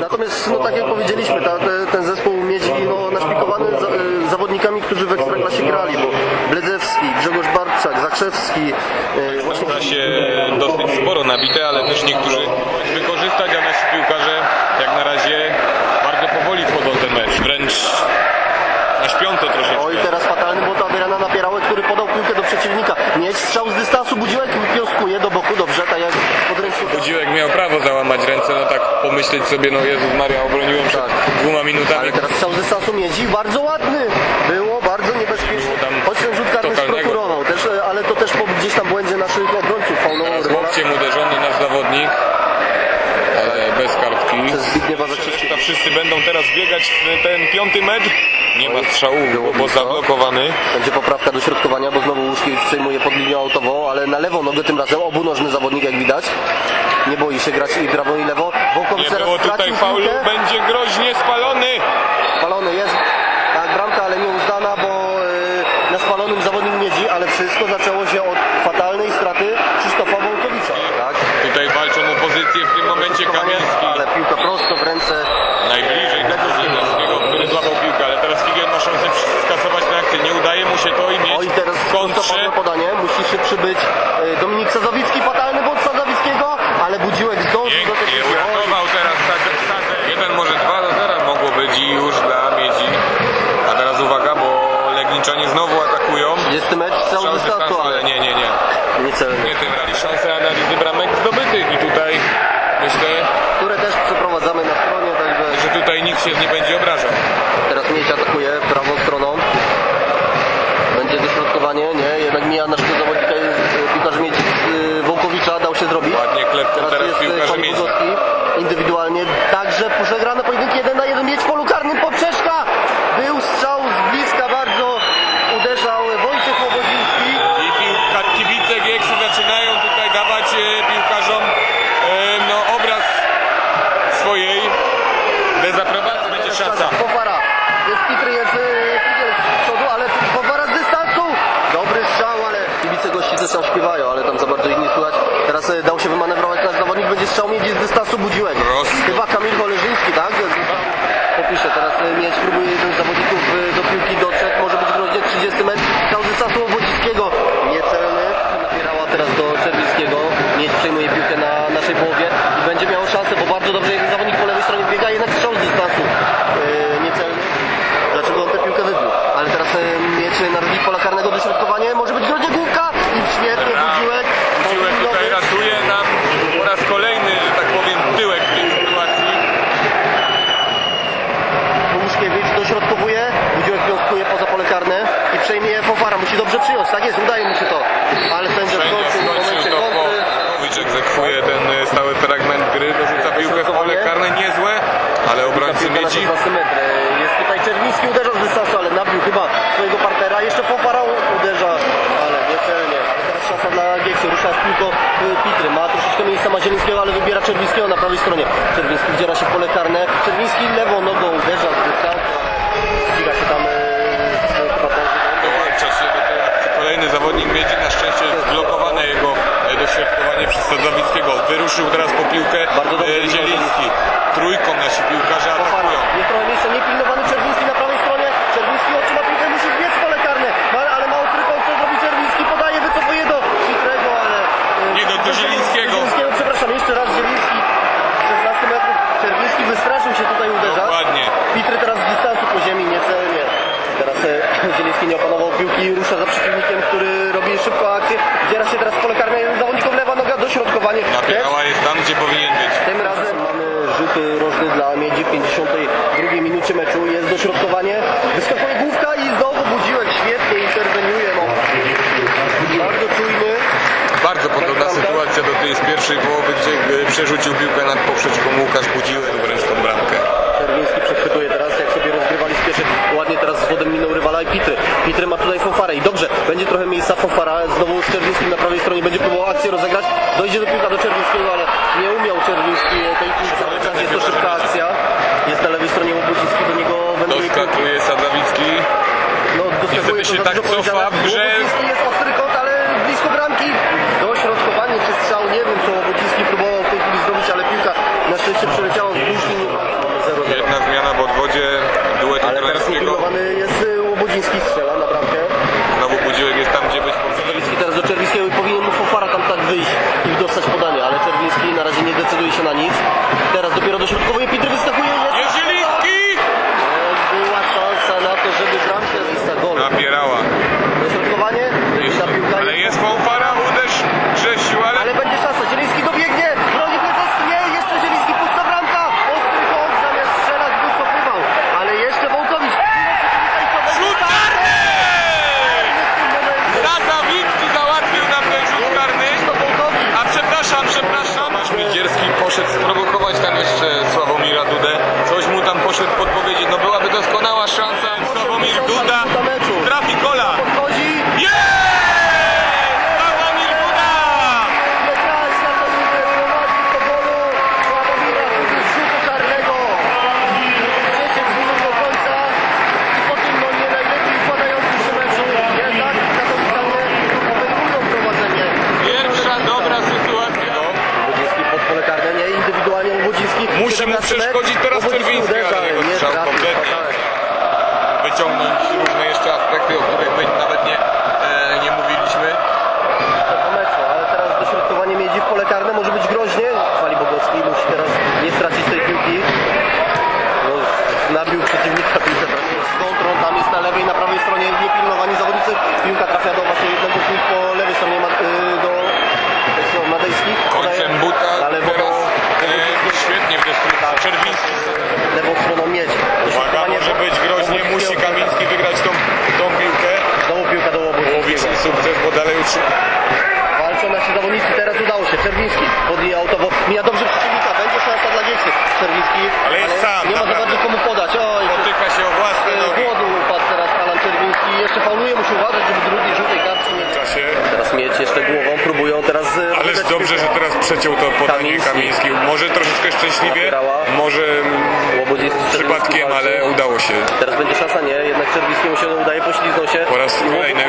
Natomiast, no tak jak powiedzieliśmy, ta, te, ten zespół Miedzi no, naszpikowany za, e, zawodnikami, którzy w Ekstraklasie grali, bo Bledzewski, Grzegorz Barczak, Zakrzewski, e, właśnie się dosyć sporo nabite, ale też niektórzy wykorzystać, a nasi piłkarze jak na razie bardzo powoli wchodzą ten mecz, wręcz na śpiąco troszeczkę. Oj, teraz fatalny błąd Adriana Napierałek, który podał piłkę do przeciwnika. Mieć strzał z dystansu, Budziłek piąskuje do boku, dobrze, tak jak podręcznik. Budziłek miał prawo załamać ręce, no pomyśleć sobie, no Jezus Maria, obroniłem przed Tak. dwoma minutami. Ale teraz strzał z dystansu Miedzi, bardzo ładny. Było bardzo tam Choć ten rzut karny sprokurował, też, e, ale to też po gdzieś tam błędzie naszych obrońców Teraz rywala. łokciem uderzony nasz zawodnik, ale bez kartki. Zakrzewskiego. To wszyscy będą teraz biegać w ten piąty metr. Nie ma strzału, bo zablokowany. Będzie poprawka do środkowania, bo znowu Łuszkiewicz przejmuje pod linią autową, ale na lewą nogę tym razem obunożny zawodnik jak widać. Nie boi się grać i prawo i lewo. Nie teraz piłkę. będzie groźnie spalony. Spalony jest. Tak, bramka, ale nieuznana, bo yy, na spalonym zawodnik miedzi, ale wszystko zaczęło się od fatalnej straty Krzysztofa Wołkowicza. Tak. Tutaj walczą o pozycję w tym momencie Kamiński. Ale piłka prosto w ręce. Najbliżej do Kozłowskiego, który złapał piłkę, ale teraz Figiel ma szansę skasować na akcję. Nie udaje mu się to i mieć teraz w kontrze. prostopadłe podanie. Musi się przybyć yy, Dominik. Fatalny błąd Sazowickiego, ale Budziłek zdążył do tej Pięknie piłki. Oj, uratował teraz Sadę. Sadę. Jeden, może dwa do zera mogło być i już dla Miedzi. A teraz uwaga, bo Legniczanie znowu atakują. Jest mecz, strzał z Szans dystansu, dystansu, ale ale nie, nie, nie. niecelny. Nie tym razem. Szanse analizy bramek zdobytych i tutaj myślę, Które też przeprowadzamy na stronie, także że tutaj nikt się nie będzie obrażał. teraz Mieć atakuje prawą stroną. Będzie dośrodkowanie, nie, jednak mija naszego zawodnika, jest piłkarz Miedzi z y, Wołkowicza, dał się zrobić. Ładnie klepką Teraz, teraz jest. Bugowski, indywidualnie, także przegrane pojedynki 1 na 1, mieć w polu karnym, poprzeczka! Był strzał z bliska bardzo, uderzał Wojciech Łobodziński. I piłka, kibice Gieksy zaczynają tutaj dawać e, piłkarzom e, no, obraz swojej dezaprobacji. Będzie szansa. Powara, jest Pitry, jest y, Figiel z przodu, ale Powara z dystansu! Dobry strzał, ale kibice gości coś tam śpiewają, ale tam za bardzo ich nie słychać. Teraz y, dał się wymanewrować nasz zawodnik, będzie strzał miedzi z dystansu Budziłek. Prosto. Chyba Kamil Koleżyński, tak? Popiszę, teraz y, mieć próbuje jeden z zawodników y, do piłki dotrzeć, może być groźnie 30 metr, strzał z dystansu Wodzińskiego, niecelny. Napierała teraz do Czerwińskiego, mieć przejmuje piłkę na naszej połowie i będzie miał szansę, bo bardzo dobrze jeden zawodnik po lewej stronie biega, jednak strzał z dystansu yy, niecelny. Dlaczego on tę piłkę wybił? Ale teraz yy, mieć na rogi pola karnego dośrodkowanie, może być groźnie główka i świetnie Budziłek. Budziłek tutaj ratuje nam po raz kolejny, że tak powiem, tyłek w tej sytuacji. Łuszkiewicz dośrodkowuje, Budziłek wiązkuje poza pole karne i przejmie Fofara. Musi dobrze przyjąć, tak jest, udaje mu się to. Ale sędzia Sędzia skończył w momencie kontry. Egzekwuje ten e, stały fragment gry, dorzuca piłkę w pole karne, niezłe, ale obrońcy Miedzi 16 metr. Jest tutaj Czerwiński, uderza z dystansu, ale nabił chyba swojego partnera. Jeszcze Fofara uderza, ale niecelnie. Teraz szansa dla Gieksy, rusza z piłką y, Pitry. Ma troszeczkę miejsca ma Zielińskiego, ale wybiera Czerwińskiego na prawej stronie. Czerwiński wdziera się w pole karne. Czerwiński lewą nogą uderza z dystansu, zawodnik Miedzi, na szczęście blokowane jego e, dośrodkowanie przez Sadzowickiego. Wyruszył teraz po piłkę e, Zieliński. Trójką nasi piłkarze atakują. Jest trochę miejsca niepilnowany Czerwiński na prawej stronie. Czerwiński otrzyma piłkę, musi wbiec w pole karne. Ale ma ostry kąt, co zrobi Czerwiński. Podaje, wycofuje do Pitrego, ale... y, Nie, do- do Zielińskiego. Zielińskiego, przepraszam, jeszcze raz Zieliński. 16 metrów. Czerwiński wystraszył się tutaj uderza. Dokładnie. Pitry teraz z dystansu po ziemi, niecelnie. Teraz e, Zieliński nie opanował piłki i rusza za przeciwnikiem, który robi szybko akcję. Wdziera się teraz w pole karne. Zawodnikom lewa noga, Też Napierała jest tam, gdzie powinien być. tym razem mamy rzut rożny dla Miedzi w 52 minucie meczu. Jest dośrodkowanie. Wyskakuje główka i znowu Budziłek świetnie interweniuje. No. Bardzo czujny. Bardzo podobna sytuacja do tej z pierwszej połowy, gdzie e, przerzucił piłkę nad poprzeczką Łukasz Budziłek wręcz tą bramkę. Czerwiński przechwytuje teraz, jak sobie rozgrywali pierwszej. Ładnie teraz z wodem minął rywala i Pitry. Pitry ma tutaj Fofarę i dobrze, będzie trochę miejsca Fofara. Znowu z Czerwińskim na prawej stronie będzie próbował akcję rozegrać. Dojdzie do piłka do Czerwińskiego, ale nie umiał Czerwiński tej piłki. Jest to szybka akcja. Jest na lewej stronie Łobudziński, do niego wędruje. Doskakuje Sadzawicki. No, doskakuje Niestety się tak dużo cofa. Łobudziński jest ostry kąt, ale blisko bramki. przeszkodzić teraz Czerwiński. było dalej utrzymać. Walczą nasi zawodnicy, teraz udało się. Czerwiński podbijał to, bo mija dobrze przeciwnika, będzie szansa dla Niemcy. Czerwiński, ale jest ale sam, nie ma za bardzo komu podać. Oj, Potyka się o własne nogi. Głodu upadł teraz Alan Czerwiński. Jeszcze fauluje, musi uważać, żeby drugi żółtej kartki nie... Czasie. Teraz mieć jeszcze głową, próbują teraz... E, Ależ dobrze, że teraz przeciął to podanie Kamiński. Kamiński. Może troszeczkę szczęśliwie, może przypadkiem, ale udało się. Teraz będzie szansa, nie? Jednak Czerwińskiemu się udaje, poślizgnął się. Po raz kolejny.